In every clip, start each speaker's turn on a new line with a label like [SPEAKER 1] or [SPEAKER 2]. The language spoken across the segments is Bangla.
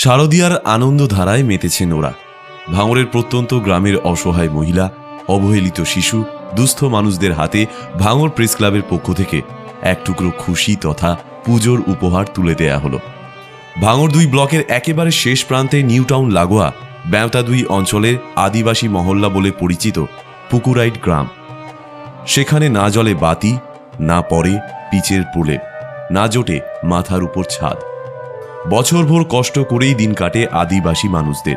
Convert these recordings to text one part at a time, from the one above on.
[SPEAKER 1] শারদিয়ার আনন্দধারায় মেতেছেন ওরা। ভাঙরের প্রত্যন্ত গ্রামের অসহায় মহিলা, অবহেলিত শিশু, দুস্থ মানুষদের হাতে ভাঙর প্রেস ক্লাবের পক্ষ থেকে এক টুকরো খুশি তথা পুজোর উপহার তুলে দেয়া হলো। ভাঙর দুই ব্লকের একেবারে শেষ প্রান্তে নিউ টাউন লাগোয়া ব্যাঁতা দুই অঞ্চলের আদিবাসী মহল্লা বলে পরিচিত পুকুরাইট গ্রাম। সেখানে না জলে বাতি, না পড়ে পিচের পুলে, না জোটে মাথার উপর ছাদ। বছরভর কষ্ট করেই দিন কাটে আদিবাসী মানুষদের।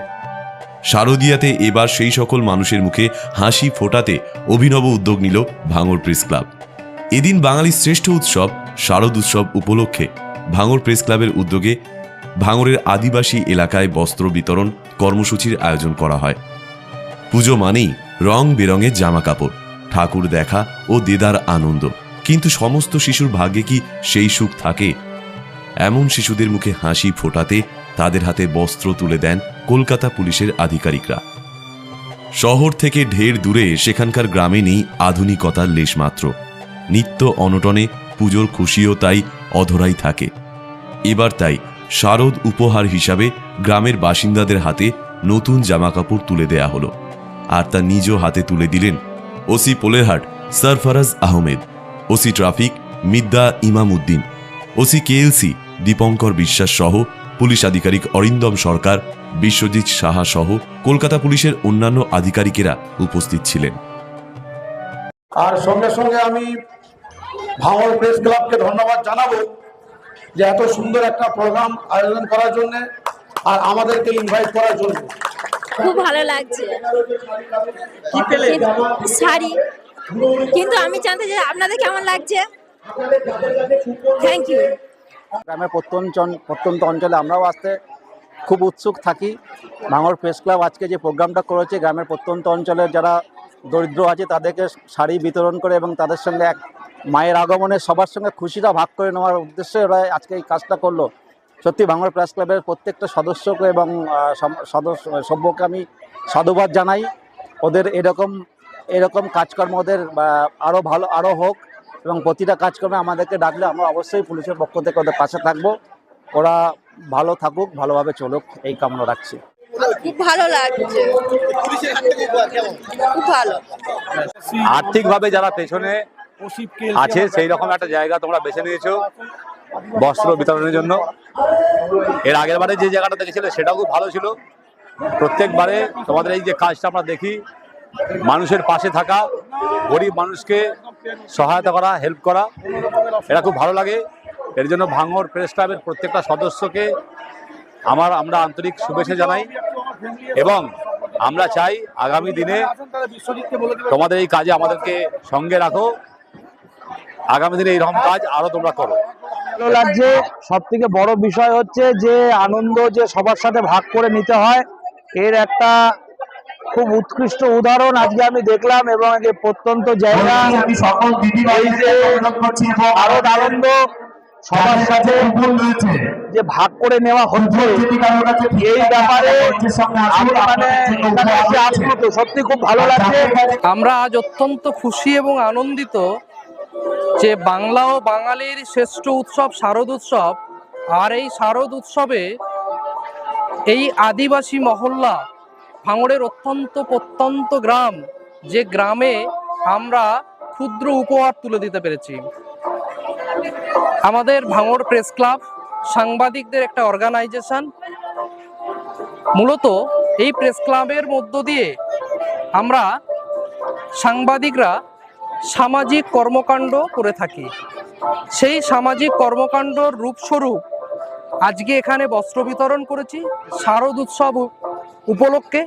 [SPEAKER 1] শারদিয়াতে এবার সেই সকল মানুষের মুখে হাসি ফোটাতে অভিনব উদ্যোগ নিল ভাঙর প্রেস ক্লাব। এদিন বাঙালির শ্রেষ্ঠ উৎসব শারদ উৎসব উপলক্ষে ভাঙর প্রেস ক্লাবের উদ্যোগে ভাঙরের আদিবাসী এলাকায় বস্ত্র বিতরণ কর্মসূচির আয়োজন করা হয়। পুজো মানেই রং বেরঙের জামা কাপড়, ঠাকুর দেখা ও দেদার আনন্দ। কিন্তু সমস্ত শিশুর ভাগ্যে কি সেই সুখ থাকে এমন শিশুদের মুখে হাসি ফোটাতে তাদের হাতে বস্ত্র তুলে দেন কলকাতা পুলিশের আধিকারিকরা। শহর থেকে ঢের দূরে সেখানকার গ্রামে নেই আধুনিকতার লেশমাত্র। নিত্য অনটনে পুজোর খুশিও তাই অধরাই থাকে। এবার তাই শারদ উপহার হিসাবে গ্রামের বাসিন্দাদের হাতে নতুন জামাকাপড় তুলে দেয়া হলো। আর তা নিজ হাতে তুলে দিলেন OC Polerhat Sarfaraz Ahmed, OC traffic, Midda Imam Uddin OC KLC Dipankar বিশ্বাস সহ পুলিশ আধিকারিক অরিন্দম সরকার বিশ্বজিৎ সাহা সহ কলকাতা পুলিশের অন্যান্য আধিকারিকেরা উপস্থিত ছিলেন।
[SPEAKER 2] আর সঙ্গে সঙ্গে আমি ভাঙড় প্রেস ক্লাবকে ধন্যবাদ জানাব যে এত সুন্দর একটা প্রোগ্রাম আয়োজন করার জন্য আর আমাদেরকে ইনভাইট করার জন্য।
[SPEAKER 3] খুব ভালো লাগছে। শাড়ি। কিন্তু আমি জানতে চাই আপনাদের কেমন লাগছে? থ্যাংক ইউ
[SPEAKER 4] গ্রামের প্রত্যন্ত প্রত্যন্ত অঞ্চলে আমরাও আসতে খুব উৎসুক থাকি। ভাঙর প্রেস ক্লাব আজকে যে প্রোগ্রামটা করেছে, গ্রামের প্রত্যন্ত অঞ্চলের যারা দরিদ্র আছে, তাদেরকে শাড়ি বিতরণ করে এবং তাদের সঙ্গে এক মায়ের আগমনে সবার সঙ্গে খুশিটা ভাগ করে নেওয়ার উদ্দেশ্যে ওরা আজকে এই কাজটা করল। সত্যি ভাঙর প্রেস ক্লাবের প্রত্যেকটা সদস্যকে এবং সদস্য, সভ্যকে আমি সাধুবাদ জানাই। ওদের এরকম এরকম কাজকর্ম ওদের আরও ভালো আরও হোক। এবং প্রতিটা কাজকর্মে আমাদেরকে ডাকলে আমরা অবশ্যই পুলিশের পক্ষ থেকে ওদের পাশে থাকব। ওরা ভালো থাকুক ভালোভাবে চলুক এই কামনা রাখছি।
[SPEAKER 3] খুব ভালো লাগছে। খুব ভালো।
[SPEAKER 5] আর্থিকভাবে যারা পেছনে আছে সেই রকম একটা জায়গা তোমরা বেছে নিয়েছো বস্ত্র বিতরণের জন্য। এর আগের বারে যে জায়গাটা দেখেছিলে সেটাও খুব ভালো ছিল। প্রত্যেকবারে তোমাদের এই যে কাজটা আমরা দেখি মানুষের পাশে থাকা, গরিব মানুষকে সহায়তা করা হেল্প করা, এটা খুব ভালো লাগে। এর জন্য ভাঙর প্রেস ক্লাবের প্রত্যেকটা সদস্যকে আমার, আমরা আন্তরিক শুভেচ্ছা জানাই এবং আমরা চাই আগামী দিনে তোমাদের এই কাজে আমাদেরকে সঙ্গে রাখো। আগামী দিনে এইরকম কাজ আরও তোমরা করো।
[SPEAKER 6] লাগছে। সব থেকে বড় বিষয় হচ্ছে যে আনন্দ যে সবার সাথে ভাগ করে নিতে হয়, এর একটা খুব উৎকৃষ্ট উদাহরণ আজকে আমি দেখলাম এবং এই যে প্রত্যন্ত জায়গা।
[SPEAKER 7] আমি সকল দিদি করছি এবং
[SPEAKER 6] আরও আনন্দ সবার সাথে যে ভাগ করে নেওয়া হচ্ছে এই ব্যাপারে মানে সত্যি খুব ভালো লাগছে।
[SPEAKER 8] আমরা আজ অত্যন্ত খুশি এবং আনন্দিত যে বাংলা ও বাঙালির শ্রেষ্ঠ উৎসব শারদ উৎসব আর এই শারদ উৎসবে এই আদিবাসী মহল্লা ভাঙড়ের অত্যন্ত প্রত্যন্ত গ্রাম, যে গ্রামে আমরা ক্ষুদ্র উপহার তুলে দিতে পেরেছি। আমাদের ভাঙড় প্রেস ক্লাব সাংবাদিকদের একটা অর্গানাইজেশন। মূলত এই প্রেস ক্লাবের মধ্য দিয়ে আমরা সাংবাদিকরা সামাজিক কর্মকাণ্ড করে থাকি। সেই সামাজিক কর্মকাণ্ডর রূপস্বরূপ আজকে এখানে বস্ত্র বিতরণ করেছি, শারদ উৎসব উপলক্ষে।